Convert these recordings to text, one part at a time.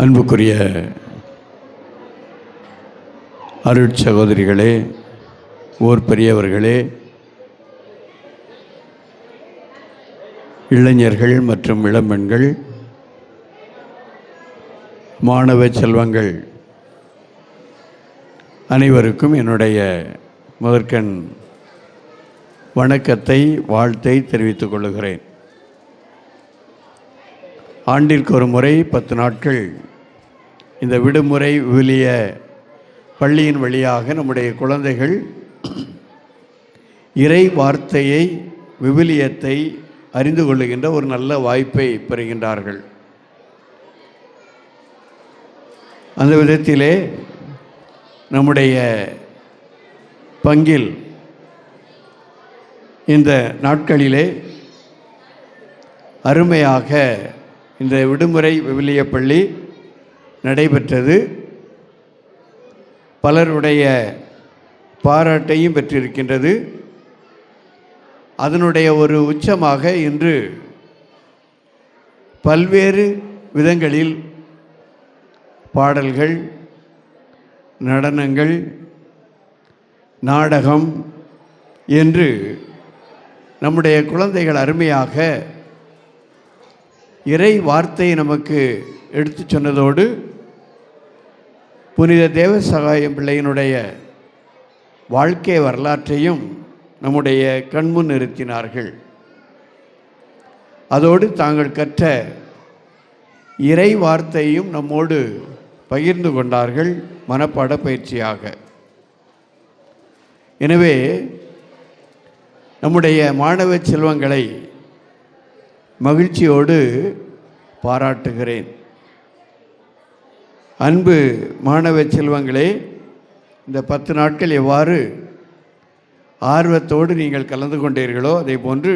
அன்புக்குரிய அருட்சகோதரிகளே ஓர் பெரியவர்களே இளைஞர்கள் மற்றும் இளம்பெண்கள் மாணவ செல்வங்கள் அனைவருக்கும் என்னுடைய முதற்கண் வணக்கத்தை வாழ்த்தை தெரிவித்துக் கொள்கிறேன் ஆண்டிற்கு ஒரு முறை பத்து நாட்கள் இந்த விடுமுறை விலிய பள்ளியின் வழியாக நம்முடைய குழந்தைகள் இறை வார்த்தையை விவிலியத்தை அறிந்து கொள்ளுகின்ற ஒரு நல்ல வாய்ப்பை பெறுகின்றார்கள். அந்த விதத்திலே நம்முடைய பங்கில் இந்த நாட்களிலே அருமையாக இந்த விடுமுறை விவிலிய பள்ளி நடைபெற்றது. பலருடைய பாராட்டையும் பெற்றிருக்கின்றது. அதனுடைய ஒரு உச்சமாக இன்று பல்வேறு விதங்களில் பாடல்கள் நடனங்கள் நாடகம் என்று நம்முடைய குழந்தைகள் அருமையாக இறை வார்த்தை நமக்கு எடுத்துச் சொன்னதோடு புனித தேவசகாயம் பிள்ளையினுடைய வாழ்க்கை வரலாற்றையும் நம்முடைய கண்முன் நிறுத்தினார்கள். அதோடு தாங்கள் கற்ற இறை வார்த்தையும் நம்மோடு பகிர்ந்து கொண்டார்கள் மனப்பாட பயிற்சியாக. எனவே நம்முடைய மாணவ செல்வங்களை மகிழ்ச்சியோடு பாராட்டுகிறேன். அன்பு மாணவ செல்வங்களே இந்த பத்து நாட்கள் எவ்வாறு ஆர்வத்தோடு நீங்கள் கலந்து கொண்டீர்களோ அதே போன்று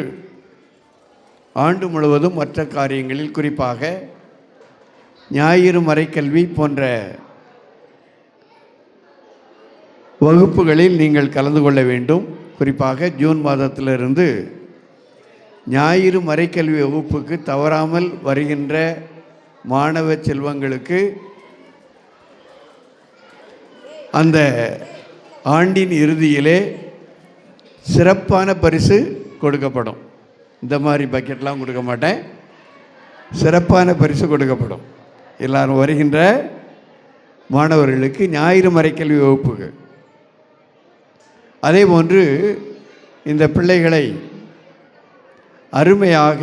ஆண்டு முழுவதும் மற்ற காரியங்களில் குறிப்பாக ஞாயிறு மறைக்கல்வி போன்ற வகுப்புகளில் நீங்கள் கலந்து கொள்ள வேண்டும். குறிப்பாக ஜூன் மாதத்திலிருந்து ஞாயிறு மறைக்கல்வி வகுப்புக்கு தவறாமல் வருகின்ற மாணவ செல்வங்களுக்கு அந்த ஆண்டின் இறுதியிலே சிறப்பான பரிசு கொடுக்கப்படும். இந்த மாதிரி பக்கெட்லாம் கொடுக்க மாட்டேன். சிறப்பான பரிசு கொடுக்கப்படும். எல்லாரும் வருகின்ற மாணவர்களுக்கு ஞாயிறு மறைக்கல்வி வகுப்புகள். அதே போன்று இந்த பிள்ளைகளை அருமையாக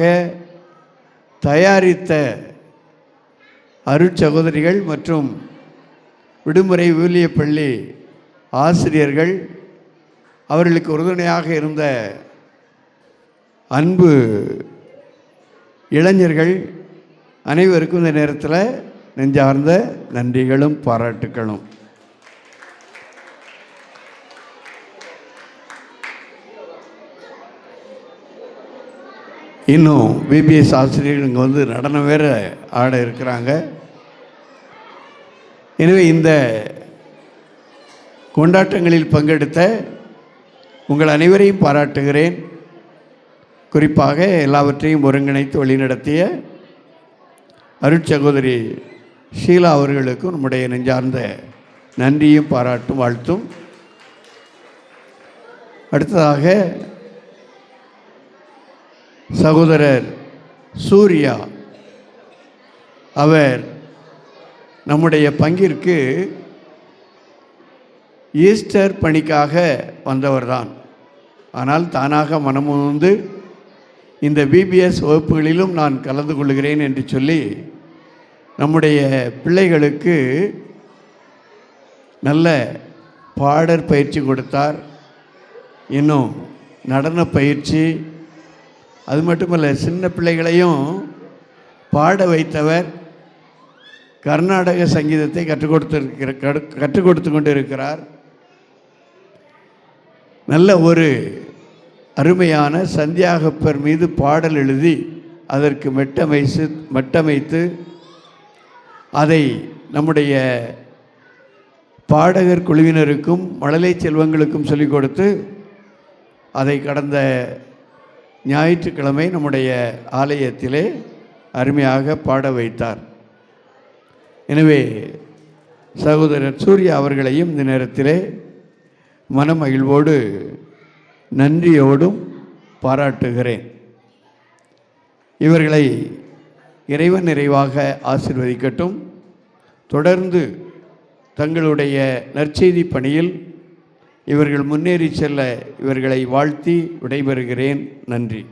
தயாரித்த அருட்சகோதரிகள் மற்றும் விடுமுறை ஊழிய பள்ளி ஆசிரியர்கள் அவர்களுக்கு உறுதுணையாக இருந்த அன்பு இளைஞர்கள் அனைவருக்கும் இந்த நேரத்தில் நெஞ்சார்ந்த நன்றிகளும் பாராட்டுக்களும். இன்னும் பிபிஎஸ் ஆசிரியர்கள் இங்கே வந்து நடனம் வேறு ஆட இருக்கிறாங்க. எனவே இந்த கொண்டாட்டங்களில் பங்கெடுத்த உங்கள் அனைவரையும் பாராட்டுகிறேன். குறிப்பாக எல்லாவற்றையும் ஒருங்கிணைத்து வழிநடத்திய அருட்சகோதரி ஷீலா அவர்களுக்கும் நம்முடைய நெஞ்சார்ந்த நன்றியும் பாராட்டும் வாழ்த்தும். அடுத்ததாக சகோதரர் சூர்யா அவர் நம்முடைய பங்கிற்கு ஈஸ்டர் பணிக்காக வந்தவர்தான். ஆனால் தானாக மனமுந்து இந்த பிபிஎஸ் வகுப்புகளிலும் நான் கலந்து கொள்கிறேன் என்று சொல்லி நம்முடைய பிள்ளைகளுக்கு நல்ல பாடற் பயிற்சி கொடுத்தார். இன்னும் நடன பயிற்சி அது மட்டுமல்ல சின்ன பிள்ளைகளையும் பாட வைத்தவர். கர்நாடக சங்கீதத்தை கற்றுக் கொடுத்திருக்கிற கற்றுக் கொடுத்து கொண்டிருக்கிறார். நல்ல ஒரு அருமையான சந்தியாகப்பர் மீது பாடல் எழுதி அதற்கு மெட்டமைத்து மெட்டமைத்து அதை நம்முடைய பாடகர் குழுவினருக்கும் மழலை செல்வங்களுக்கும் சொல்லிக் கொடுத்து அதை கடந்த ஞாயிற்றுக்கிழமை நம்முடைய ஆலயத்திலே அருமையாக பாட வைத்தார். எனவே சகோதரர் சூர்யா அவர்களையும் இந்த நேரத்திலே மனமகிழ்வோடு நன்றியோடும் பாராட்டுகிறேன். இவர்களை இறைவன் நிறைவாக ஆசிர்வதிக்கட்டும். தொடர்ந்து தங்களுடைய நற்செய்தி பணியில் இவர்கள் முன்னேறி செல்ல இவர்களை வாழ்த்தி விடைபெறுகிறேன். நன்றி.